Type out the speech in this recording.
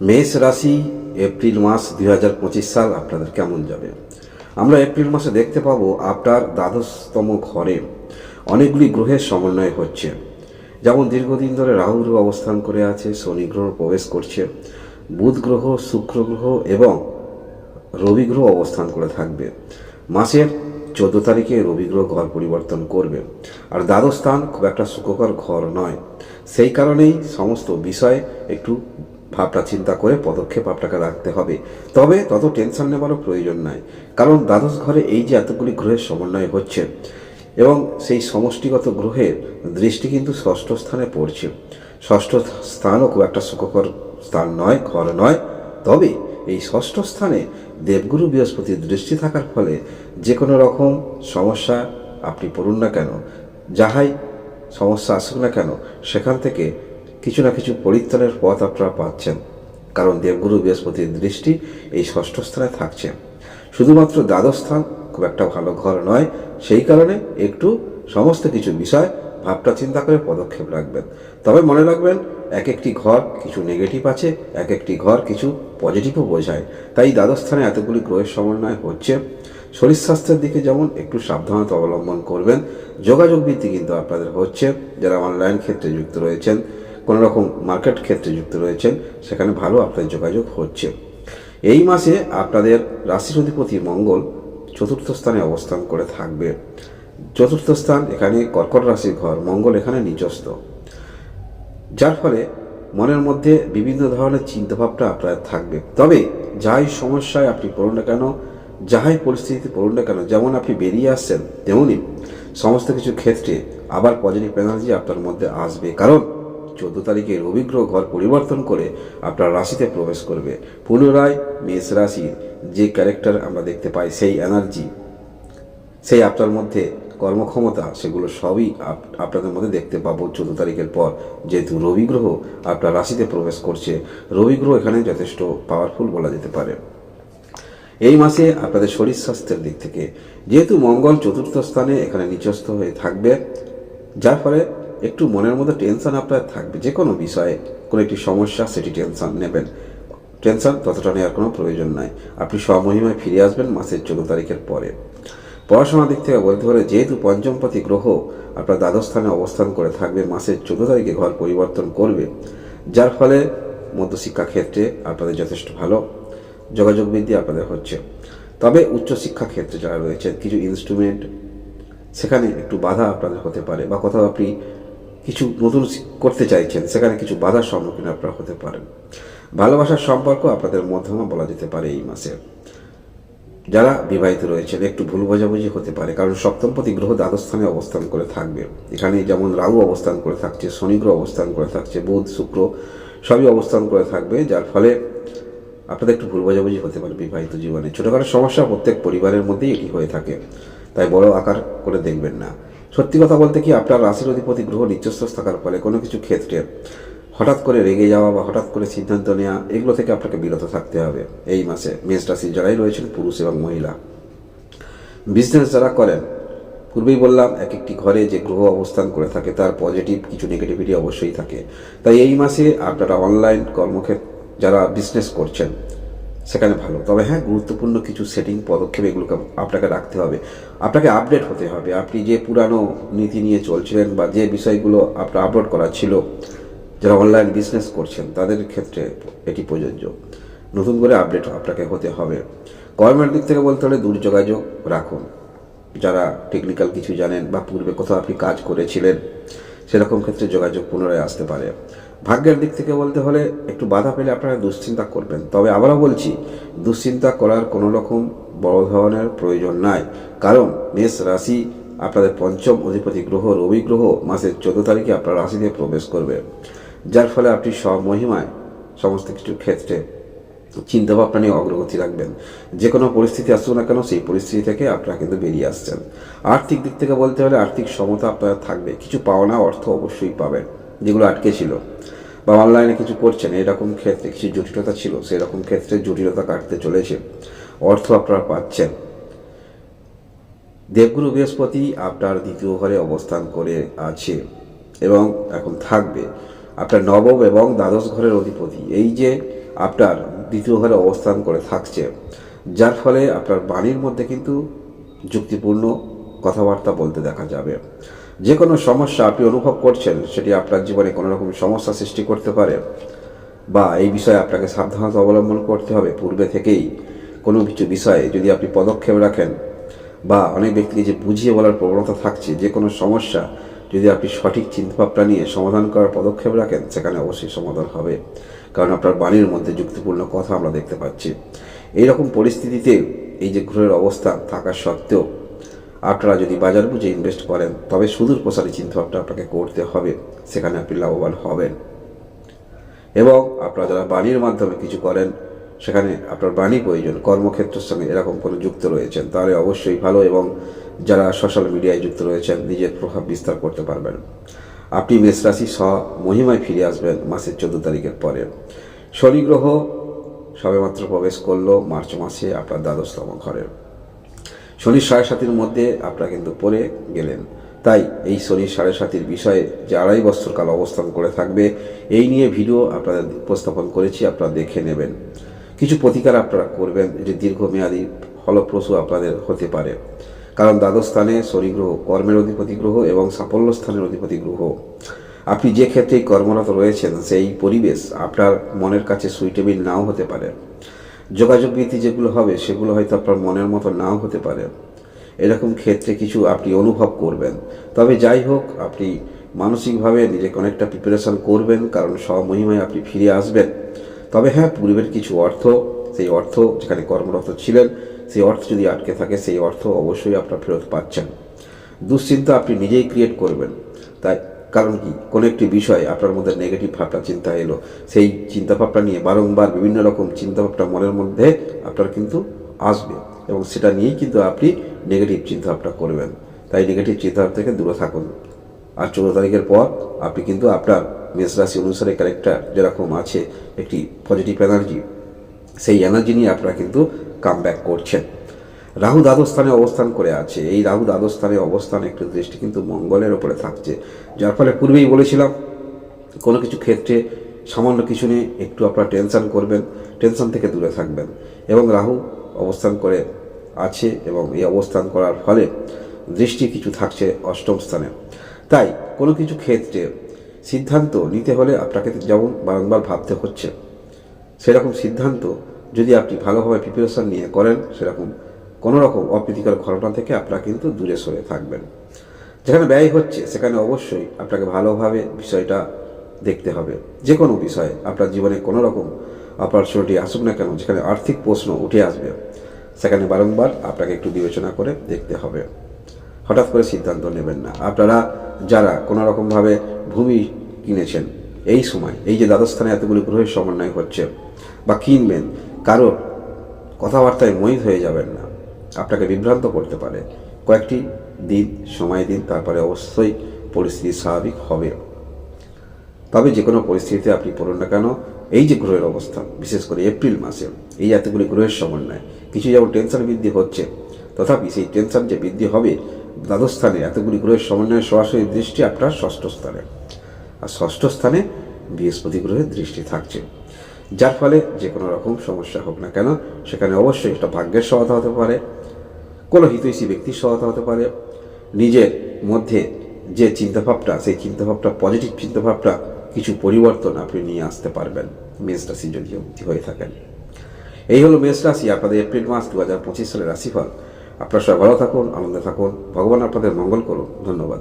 মেষ রাশি, এপ্রিল মাস দুই হাজার পঁচিশ সাল আপনাদের কেমন যাবে? আমরা এপ্রিল মাসে দেখতে পাবো আপনার দ্বাদশতম ঘরে অনেকগুলি গ্রহের সমন্বয় হচ্ছে। যেমন দীর্ঘদিন ধরে রাহু গ্রহ অবস্থান করে আছে, শনি গ্রহ প্রবেশ করছে, বুধ গ্রহ, শুক্র গ্রহ এবং রবি গ্রহ অবস্থান করে থাকবে। মাসের চোদ্দ তারিখে রবি গ্রহ ঘর পরিবর্তন করবে। আর দ্বাদশ স্থান খুব একটা সুখকর ঘর নয়। সেই কারণেই সমস্ত বিষয়ে একটু ভাবনা চিন্তা করে পদক্ষেপ আপনাকে রাখতে হবে। তবে তত টেনশন নেওয়ারও প্রয়োজন নাই। কারণ দ্বাদশ ঘরে এই যে এতগুলি গ্রহের সমন্বয় হচ্ছে এবং সেই সমষ্টিগত গ্রহের দৃষ্টি কিন্তু ষষ্ঠ স্থানে পড়ছে। ষষ্ঠ স্থানও খুব একটা সুখকর স্থান নয়, ঘর নয়। তবে এই ষষ্ঠ স্থানে দেবগুরু বৃহস্পতির দৃষ্টি থাকার ফলে যে কোনো রকম সমস্যা আপনি পড়ুন না কেন, যাহাই সমস্যা আসুক না কেন, সেখান থেকে কিছু না কিছু পরিত্রাণের পথ আপনারা পাচ্ছেন, কারণ দেবগুরু বৃহস্পতির দৃষ্টি এই ষষ্ঠ স্থানে থাকছে। শুধুমাত্র দ্বাদশ স্থান খুব একটা ভালো ঘর নয়, সেই কারণে একটু সমস্ত কিছু বিষয় ভাবটা চিন্তা করে পদক্ষেপ রাখবেন। তবে মনে রাখবেন এক একটি ঘর কিছু নেগেটিভ আছে এক একটি ঘর কিছু পজিটিভও বোঝায়। তাই দ্বাদশ স্থানে এতগুলি গ্রহের সমন্বয় হচ্ছে। শরীর স্বাস্থ্যের দিকে যেমন একটু সাবধানতা অবলম্বন করবেন, যোগাযোগ বৃদ্ধি কিন্তু আপনাদের হচ্ছে। যারা অনলাইন ক্ষেত্রে যুক্ত রয়েছেন কোনো রকম মার্কেট ক্ষেত্রে যুক্ত রয়েছেন, সেখানে ভালো আপনাদের যোগাযোগ হচ্ছে। এই মাসে আপনাদের রাশির অধিপতি মঙ্গল চতুর্থ স্থানে অবস্থান করে থাকবে। চতুর্থ স্থান এখানে কর্কট রাশির ঘর, মঙ্গল এখানে নিজস্ত যার ফলে মনের মধ্যে বিভিন্ন ধরনের চিন্তাভাবনা আপনার থাকবে। তবে যাই সমস্যায় আপনি পড়ুন না কেন, যাহাই পরিস্থিতিতে পড়ুন না কেন, যেমন আপনি বেরিয়ে আসছেন তেমনই সমস্ত কিছু ক্ষেত্রে আবার পজিটিভ এনার্জি আপনার মধ্যে আসবে। কারণ চোদ্দ তারিখে রবিগ্রহ ঘর পরিবর্তন করে আপনার রাশিতে প্রবেশ করবে। পুনরায় মেষ রাশির যে ক্যারেক্টার আমরা দেখতে পাই, সেই এনার্জি সেই আপনার মধ্যে কর্মক্ষমতা, সেগুলো সবই আপ- আপনাদের মধ্যে দেখতে পাবো চোদ্দ তারিখের পর। যেহেতু রবি গ্রহ আপনার রাশিতে প্রবেশ করছে, রবি গ্রহ এখানে যথেষ্ট পাওয়ারফুল বলা যেতে পারে। এই মাসে আপনাদের শরীর স্বাস্থ্যের দিক থেকে, যেহেতু মঙ্গল চতুর্থ স্থানে এখানে নিচস্থ হয়ে থাকবে, যার ফলে একটু মনের মধ্যে টেনশন আপনার থাকবে যে কোনো বিষয়ে, কোনো একটি সমস্যা, সেটি টেনশন নেবেন। টেনশন ততটা নেওয়ার কোনো প্রয়োজন নাই। আপনি স্বমহিমায় ফিরে আসবেন মাসের চোদ্দ তারিখের পরে। পড়াশোনার দিক থেকে বলতে পারে যেহেতু পঞ্চমপতি গ্রহ আপনার দ্বাদশ স্থানে অবস্থান করে থাকবে, মাসের চোদ্দ তারিখে ঘর পরিবর্তন করবে, যার ফলে মধ্যশিক্ষা ক্ষেত্রে আপনাদের যথেষ্ট ভালো যোগাযোগ বৃদ্ধি আপনাদের হচ্ছে। তবে উচ্চশিক্ষা ক্ষেত্রে যারা রয়েছে কিছু ইনস্ট্রুমেন্ট সেখানে একটু বাধা আপনাদের হতে পারে, বা কোথাও আপনি কিছু নতুন করতে চাইছেন, সেখানে কিছু বাধার সম্মুখীন আপনারা হতে পারেন। ভালোবাসার সম্পর্ক আপনাদের মধ্যমা বলা যেতে পারে এই মাসে। যারা বিবাহিত রয়েছেন, একটু ভুল বোঝাবুঝি হতে পারে, কারণ সপ্তমপতি গ্রহ দ্বাদশ স্থানে অবস্থান করে থাকবে। এখানে যেমন রাহু অবস্থান করে থাকছে, শনি গ্রহ অবস্থান করে থাকছে, বুধ, শুক্র সবই অবস্থান করে থাকবে, যার ফলে আপনাদের একটু ভুল বোঝাবুঝি হতে পারে বিবাহিত জীবনে। ছোটোখাটো সমস্যা প্রত্যেক পরিবারের মধ্যেই এটি হয়ে থাকে, তাই বড় আকার করে দেখবেন না। সত্যি কথা বলতে কি আপনার রাশির অধিপতি গ্রহ নিচস্থ থাকার ফলে কোনো কিছু ক্ষেত্রে হঠাৎ করে রেগে যাওয়া বা হঠাৎ করে সিদ্ধান্ত নেওয়া এগুলো থেকে আপনাকে বিরত থাকতে হবে। এই মাসে মেষ রাশির যারাই রয়েছেন পুরুষ এবং মহিলা বিজনেস যারা করেন, পূর্বেই বললাম এক একটি ঘরে যে গ্রহ অবস্থান করে থাকে তার পজিটিভ কিছু নেগেটিভিটি অবশ্যই থাকে। তাই এই মাসে আপনারা অনলাইন কর্মক্ষেত্র যারা বিজনেস করছেন সেখানে ভালো। তবে হ্যাঁ গুরুত্বপূর্ণ কিছু সেটিং পদক্ষেপ এগুলোকে আপনাকে রাখতে হবে। আপনাকে আপডেট হতে হবে। আপনি যে পুরানো নীতি নিয়ে চলছিলেন বা যে বিষয়গুলো আপনার আপলোড করা ছিল, যারা অনলাইন বিজনেস করছেন, তাদের ক্ষেত্রে এটি প্রযোজ্য। নতুন করে আপডেট আপনাকে হতে হবে। কর্মের দিক থেকে বলতে হলে দূর যোগাযোগ রাখুন। যারা টেকনিক্যাল কিছু জানেন বা পূর্বে কোথাও আপনি কাজ করেছিলেন, সেরকম ক্ষেত্রে যোগাযোগ পুনরায় আসতে পারে। ভাগ্যের দিক থেকে বলতে হলে একটু বাধা পেলে আপনারা দুশ্চিন্তা করবেন। তবে আবারও বলছি, দুশ্চিন্তা করার কোনো রকম বড় ধরনের প্রয়োজন নাই। কারণ মেষ রাশি আপনাদের পঞ্চম অধিপতি গ্রহ, রবি গ্রহ মাসের চোদ্দ তারিখে আপনার রাশিতে প্রবেশ করবে। যার ফলে আপনি স্বমহিমায় সমস্ত কিছুর ক্ষেত্রে চিন্তা ভাবনা নিয়ে অগ্রগতি রাখবেন। যে কোনো পরিস্থিতি আসুক না কেন, সেই পরিস্থিতি থেকে আপনারা কিন্তু বেরিয়ে আসছেন। আর্থিক দিক থেকে বলতে হলে আর্থিক সমতা আপনার থাকবে। কিছু পাওনা অর্থ অবশ্যই পাবেন। যেগুলো আটকে ছিল। বা অনলাইনে কিছু করছেন, এরকম ক্ষেত্রে কিছু জটিলতা ছিল, সেরকম ক্ষেত্রে জটিলতা কাটতে চলেছে, অর্থ আপনারা পাচ্ছেন। দেবগুরু বৃহস্পতি আপনার দ্বিতীয় ঘরে অবস্থান করে আছে এবং এখন থাকবে। আপনার নবম এবং দ্বাদশ ঘরের অধিপতি, এই যে আপনার দ্বিতীয় ঘরে অবস্থান করে থাকছে, যার ফলে আপনার বাণীর মধ্যে কিন্তু যুক্তিপূর্ণ কথাবার্তা বলতে দেখা যাবে। যে কোনো সমস্যা আপনি অনুভব করছেন, সেটি আপনার জীবনে কোনো রকম সমস্যা সৃষ্টি করতে পারে বা এই বিষয়ে আপনাকে সাবধানতা অবলম্বন করতে হবে। পূর্বে থেকেই কোনো কিছু বিষয়ে যদি আপনি পদক্ষেপ রাখেন বা অনেক ব্যক্তিকে যে বুঝিয়ে বলার প্রবণতা থাকছে, যে কোনো সমস্যা যদি আপনি সঠিক চিন্তাভাবনা নিয়ে সমাধান করার পদক্ষেপ রাখেন, সেখানে অবশ্যই সমাধান হবে। কারণ আপনার বাণীর মধ্যে যুক্তিপূর্ণ কথা আমরা দেখতে পাচ্ছি। এইরকম পরিস্থিতিতে এই যে গ্রহের অবস্থা থাকা সত্ত্বেও আপনারা যদি বাজার বুঝে ইনভেস্ট করেন, তবে সুদূর প্রসারী চিন্তাভাবনা আপনাকে করতে হবে। সেখানে আপনি লাভবান হবেন। এবং আপনারা যারা বাণীর মাধ্যমে কিছু করেন, সেখানে আপনার বাণী প্রয়োজন। কর্মক্ষেত্রের সঙ্গে এরকম কোনো যুক্ত রয়েছেন, তাহলে অবশ্যই ভালো এবং যারা সোশ্যাল মিডিয়ায় যুক্ত রয়েছেন, নিজের প্রভাব বিস্তার করতে পারবেন। আপনি মেষ রাশি সহ মহিমায় ফিরে আসবেন মাসের চোদ্দ তারিখের পরে। শনি গ্রহ সবেমাত্র প্রবেশ করল, মার্চ মাসে আপনার দ্বাদশতম ঘরে। শনির সাড়ে সাতির মধ্যে আপনারা কিন্তু পড়ে গেলেন। তাই এই শনির সাড়ে সাতির বিষয়ে যে আড়াই বছর কাল অবস্থান করে থাকবে, এই নিয়ে ভিডিও আপনাদের উপস্থাপন করেছি, আপনারা দেখে নেবেন। কিছু প্রতিকার আপনারা করবেন যে দীর্ঘমেয়াদী ফলপ্রসূ আপনাদের হতে পারে। কারণ দ্বাদশ স্থানে শনি কর্মের অধিপতি গ্রহ এবং সাফল্য স্থানের অধিপতি গ্রহ। আপনি যে ক্ষেত্রেই কর্মরত রয়েছেন, সেই পরিবেশ আপনার মনের কাছে সুইটেবল নাও হতে পারে। যোগাযোগ বৃদ্ধি যেগুলো হবে, সেগুলো হয়তো আপনার মনের মতো নাও হতে পারে। এরকম ক্ষেত্রে কিছু আপনি অনুভব করবেন। তবে যাই হোক, আপনি মানসিকভাবে নিজেকে অনেকটা প্রিপারেশন করবেন, কারণ স্বমহিমায় আপনি ফিরে আসবেন। তবে হ্যাঁ পূর্বের কিছু অর্থ, সেই অর্থ যেখানে কর্মরত ছিলেন, সেই অর্থ যদি আটকে থাকে, সেই অর্থ অবশ্যই আপনার ফেরত পাচ্ছেন। দুশ্চিন্তা আপনি নিজেই ক্রিয়েট করবেন। তাই কারণ কি? কোনো একটি বিষয় আপনার মধ্যে নেগেটিভ ভাবনা, চিন্তা এলো। সেই চিন্তাভাবনা নিয়ে বারংবার বিভিন্ন রকম চিন্তাভাবনা মনের মধ্যে আপনার কিন্তু আসবে এবং সেটা নিয়েই কিন্তু আপনি নেগেটিভ চিন্তাভাবনা করবেন। তাই নেগেটিভ চিন্তাভাবনা থেকে দূরে থাকুন। আর চৌদ্দ তারিখের পর আপনি কিন্তু আপনার মেষ রাশি অনুসারে ক্যারেক্টার যেরকম আছে, একটি পজিটিভ এনার্জি সেই এনার্জি নিয়ে আপনারা কিন্তু কাম ব্যাক করছেন। রাহু দ্বাদশ স্থানে অবস্থান করে আছে। এই রাহু দ্বাদশ স্থানে অবস্থান একটু দৃষ্টি কিন্তু মঙ্গলের ওপরে থাকছে। যার ফলে পূর্বেই বলেছিলাম, কোনো কিছু ক্ষেত্রে সামান্য কিছু নিয়ে একটু আপনারা টেনশন করবেন, টেনশন থেকে দূরে থাকবেন। এবং রাহু অবস্থান করে আছে এবং এই অবস্থান করার ফলে দৃষ্টি কিছু থাকছে অষ্টম স্থানে। তাই কোনো কিছু ক্ষেত্রে সিদ্ধান্ত নিতে হলে আপনাকে যেমন বারংবার ভাবতে হচ্ছে, সেরকম সিদ্ধান্ত যদি আপনি ভালোভাবে প্রিপারেশন নিয়ে করেন, সেরকম কোনো রকম অপ্রীতিকর ঘটনা থেকে আপনারা কিন্তু দূরে সরে থাকবেন। যেখানে ব্যয় হচ্ছে, সেখানে অবশ্যই আপনাকে ভালোভাবে বিষয়টা দেখতে হবে। যে কোনো বিষয়ে আপনার জীবনে কোনো রকম অপরচুনিটি আসুক না কেন, যেখানে আর্থিক প্রশ্ন উঠে আসবে, সেখানে বারংবার আপনাকে একটু বিবেচনা করে দেখতে হবে। হঠাৎ করে সিদ্ধান্ত নেবেন না। আপনারা যারা কোনো রকমভাবে ভূমি কিনেছেন, এই সময়, এই যে দ্বাদস্থানে এতগুলি গ্রহের সমন্বয় হচ্ছে বা কিনবেন, কারোর কথাবার্তায় মহিত হয়ে যাবেন না। আপনাকে বিভ্রান্ত করতে পারে। কয়েকটি দিন, সময় দিন, তারপরে অবশ্যই পরিস্থিতি স্বাভাবিক হবে। তবে যে কোনো পরিস্থিতিতে আপনি পড়ুন না কেন, এই যে গ্রহের অবস্থা, বিশেষ করে এপ্রিল মাসে, এই এতগুলি গ্রহের সমন্বয়, কিছু যেমন টেনশন বৃদ্ধি হচ্ছে, তথাপি সেই টেনশন যে বৃদ্ধি হবে, দ্বাদশ স্থানে এতগুলি গ্রহের সমন্বয়ে সরাসরি দৃষ্টি আপনার ষষ্ঠ স্থানে। আর ষষ্ঠ স্থানে বৃহস্পতি গ্রহের দৃষ্টি থাকছে। যার ফলে যে কোনো রকম সমস্যা হোক না কেন, সেখানে অবশ্যই একটা ভাগ্যের সহায়তা হতে পারে। কোনো হিতৈষী ব্যক্তির সহায়তা হতে পারে। নিজের মধ্যে যে চিন্তাভাবটা সেই চিন্তাভাবটা পজিটিভ চিন্তাভাবটা কিছু পরিবর্তন আপনি নিয়ে আসতে পারবেন। মেষ রাশি যদি হয়ে থাকেন। এই হলো মেষ রাশি। আপনাদের এপ্রিল মাস দু হাজার পঁচিশ সালের রাশিফল। আপনার সবাই ভালো থাকুন, আনন্দে থাকুন। ভগবান আপনাদের মঙ্গল করুন ধন্যবাদ।